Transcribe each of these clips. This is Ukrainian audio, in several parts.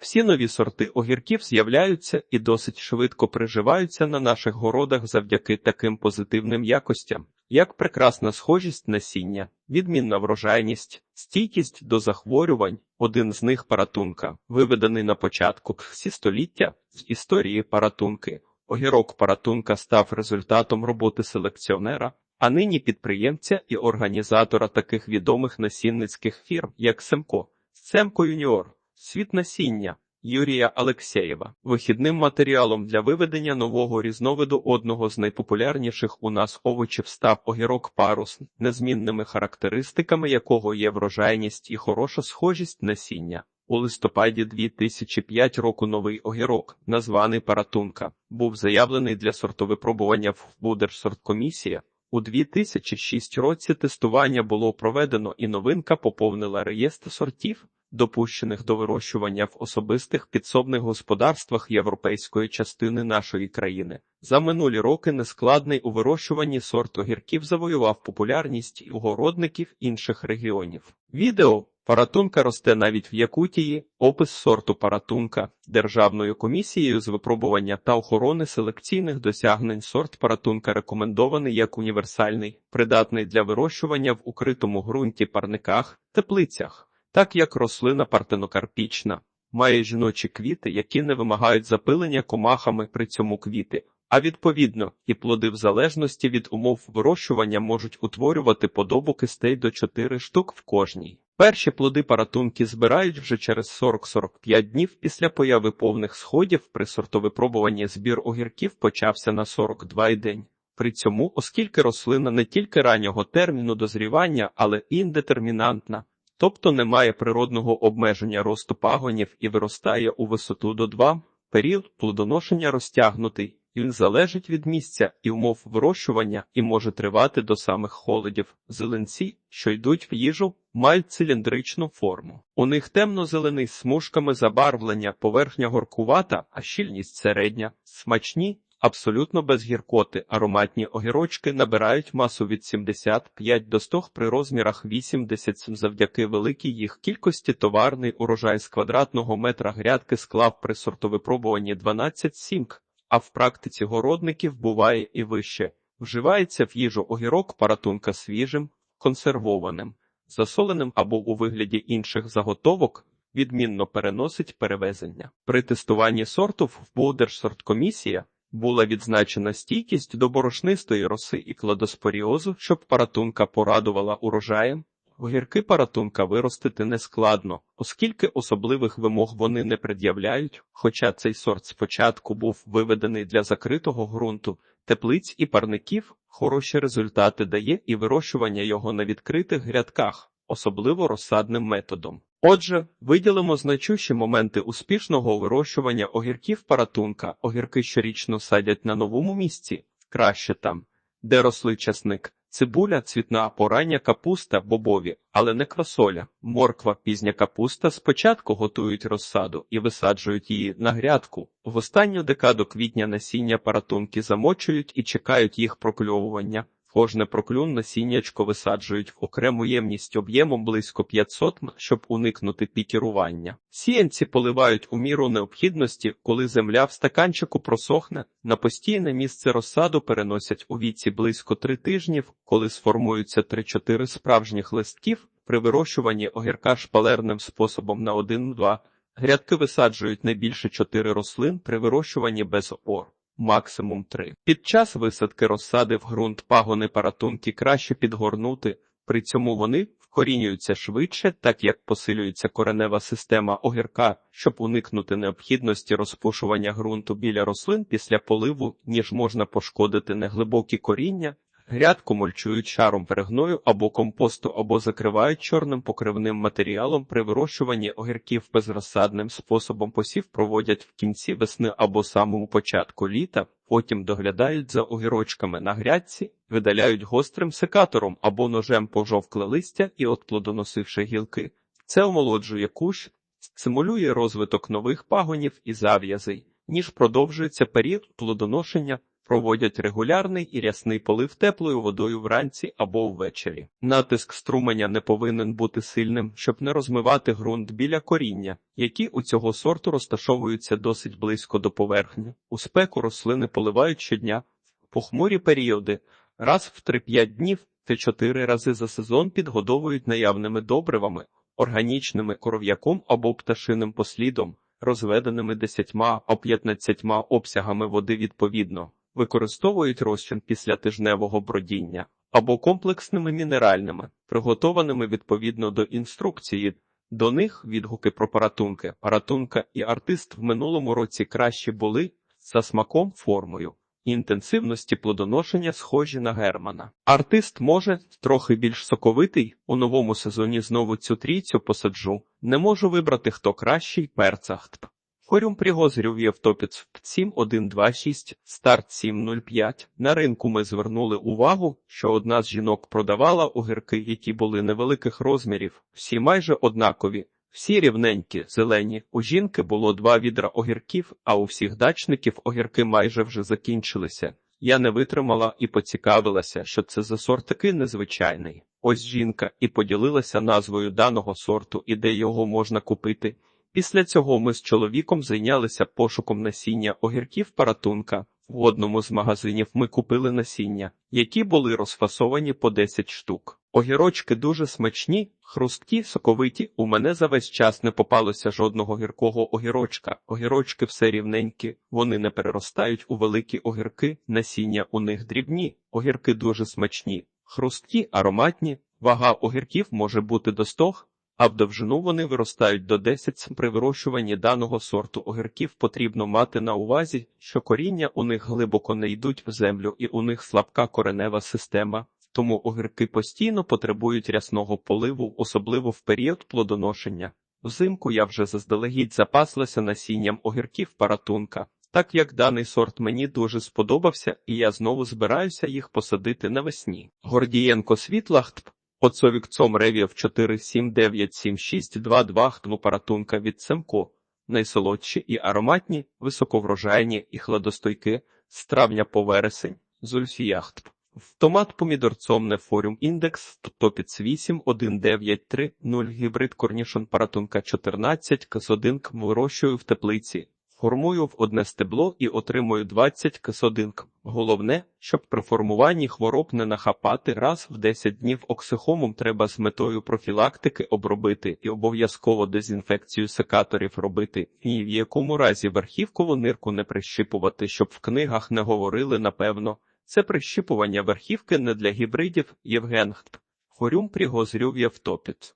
Всі нові сорти огірків з'являються і досить швидко приживаються на наших городах завдяки таким позитивним якостям, як прекрасна схожість насіння, відмінна врожайність, стійкість до захворювань. Один з них паратунка, виведений на початку всі століття з історії паратунки. Огірок паратунка став результатом роботи селекціонера, а нині підприємця і організатора таких відомих насінницьких фірм, як Семко, Семко Юніор, Світ насіння. Юрія Алексєєва вихідним матеріалом для виведення нового різновиду одного з найпопулярніших у нас овочів став огірок парус, незмінними характеристиками якого є врожайність і хороша схожість насіння. У листопаді 2005 року новий огірок, названий Паратунка, був заявлений для сортовипробування в Будержсорткомісія. У 2006 році тестування було проведено і новинка поповнила реєстр сортів, допущених до вирощування в особистих підсобних господарствах європейської частини нашої країни. За минулі роки нескладний у вирощуванні сорт огірків завоював популярність і у городників інших регіонів. Відео Паратунка росте навіть в Якутії, опис сорту паратунка Державною комісією з випробування та охорони селекційних досягнень сорт паратунка рекомендований як універсальний, придатний для вирощування в укритому ґрунті парниках, теплицях так як рослина партенокарпічна, має жіночі квіти, які не вимагають запилення комахами при цьому квіти, а відповідно, і плоди в залежності від умов вирощування можуть утворювати подобу кистей до 4 штук в кожній. Перші плоди паратунки збирають вже через 40-45 днів після появи повних сходів при сортовипробуванні збір огірків почався на 42 день. При цьому, оскільки рослина не тільки раннього терміну дозрівання, але і індетермінантна, тобто немає природного обмеження росту пагонів і виростає у висоту до 2, період плодоношення розтягнутий, він залежить від місця і умов вирощування і може тривати до самих холодів. Зеленці, що йдуть в їжу, мають циліндричну форму. У них темно-зелений смужками забарвлення, поверхня горкувата, а щільність середня, смачні абсолютно без гіркоти. Ароматні огірочки набирають масу від 75 до 100 при розмірах 80 завдяки великій їх кількості товарний урожай з квадратного метра грядки склав при сортовипробуванні 12 сімк, а в практиці городників буває і вище. Вживається в їжу огірок паратунка свіжим, консервованим, засоленим або у вигляді інших заготовок, відмінно переносить перевезення. При тестуванні сорту в Будержсорткомісія була відзначена стійкість до борошнистої роси і кладоспоріозу, щоб паратунка порадувала урожаєм. Огірки паратунка виростити нескладно, оскільки особливих вимог вони не пред'являють, хоча цей сорт спочатку був виведений для закритого ґрунту, теплиць і парників, хороші результати дає і вирощування його на відкритих грядках, особливо розсадним методом. Отже, виділимо значущі моменти успішного вирощування огірків паратунка. Огірки щорічно садять на новому місці, краще там, де росли часник, цибуля, цвітна порання капуста, бобові, але не красоля, морква, пізня капуста спочатку готують розсаду і висаджують її на грядку. В останню декаду квітня насіння паратунки замочують і чекають їх прокльовування. Кожне проклюн насіннячко висаджують в окрему ємність об'ємом близько 500 м, щоб уникнути пікірування. Сіянці поливають у міру необхідності, коли земля в стаканчику просохне, на постійне місце розсаду переносять у віці близько 3 тижнів, коли сформуються 3-4 справжніх листків, при вирощуванні огірка шпалерним способом на 1-2. Грядки висаджують не більше 4 рослин при вирощуванні без опор максимум 3. Під час висадки розсади в ґрунт пагони паратунки краще підгорнути, при цьому вони вкорінюються швидше, так як посилюється коренева система огірка, щоб уникнути необхідності розпушування ґрунту біля рослин після поливу, ніж можна пошкодити неглибокі коріння. Грядку мульчують шаром перегною або компосту, або закривають чорним покривним матеріалом при вирощуванні огірків безрозсадним способом посів проводять в кінці весни або самому початку літа, потім доглядають за огірочками на грядці, видаляють гострим секатором або ножем пожовкле листя і от плодоносивши гілки. Це омолоджує кущ, стимулює розвиток нових пагонів і зав'язей, ніж продовжується період плодоношення Проводять регулярний і рясний полив теплою водою вранці або ввечері. Натиск струменя не повинен бути сильним, щоб не розмивати ґрунт біля коріння, які у цього сорту розташовуються досить близько до поверхні. У спеку рослини поливають щодня, в похмурі періоди, раз в 3-5 днів та 4 рази за сезон підгодовують наявними добривами, органічними коров'яком або пташиним послідом, розведеними 10 або 15 обсягами води відповідно використовують розчин після тижневого бродіння або комплексними мінеральними, приготованими відповідно до інструкції. До них відгуки про паратунки. Паратунка і артист в минулому році кращі були за смаком формою. Інтенсивності плодоношення схожі на Германа. Артист може трохи більш соковитий. У новому сезоні знову цю трійцю посаджу. Не можу вибрати, хто кращий перцахт. Хорюм пригозрів Євтопіц 7126, старт 705. На ринку ми звернули увагу, що одна з жінок продавала огірки, які були невеликих розмірів, всі майже однакові, всі рівненькі, зелені. У жінки було два відра огірків, а у всіх дачників огірки майже вже закінчилися. Я не витримала і поцікавилася, що це за сорт такий незвичайний. Ось жінка і поділилася назвою даного сорту і де його можна купити. Після цього ми з чоловіком зайнялися пошуком насіння огірків паратунка. В одному з магазинів ми купили насіння, які були розфасовані по 10 штук. Огірочки дуже смачні, хрусткі, соковиті. У мене за весь час не попалося жодного гіркого огірочка. Огірочки все рівненькі, вони не переростають у великі огірки, насіння у них дрібні, огірки дуже смачні, хрусткі, ароматні. Вага огірків може бути до 100 а в довжину вони виростають до 10 При вирощуванні даного сорту огірків потрібно мати на увазі, що коріння у них глибоко не йдуть в землю і у них слабка коренева система, тому огірки постійно потребують рясного поливу, особливо в період плодоношення. Взимку я вже заздалегідь запаслася насінням огірків паратунка. Так як даний сорт мені дуже сподобався, і я знову збираюся їх посадити навесні. Гордієнко Світлахт Оцовік цом ревів 4797622 хтну паратунка від Семко, найсолодші і ароматні, високоврожайні і хладостойки з травня по вересень, зульфіяхт. В томат помідорцом нефоріум індекс топіц 8 1930 гібрид корнішон паратунка 14 кс1 вирощую в теплиці. Формую в одне стебло і отримую 20 кисодинк. Головне, щоб при формуванні хвороб не нахапати раз в 10 днів оксихомом треба з метою профілактики обробити і обов'язково дезінфекцію секаторів робити, і в якому разі верхівкову нирку не прищипувати, щоб в книгах не говорили напевно. Це прищипування верхівки не для гібридів Євгенхт. Хорюм пригозрюв Євтопіт.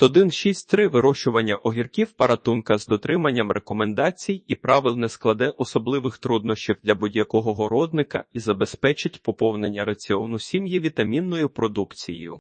1.6.3 Вирощування огірків паратунка з дотриманням рекомендацій і правил не складе особливих труднощів для будь-якого городника і забезпечить поповнення раціону сім'ї вітамінною продукцією.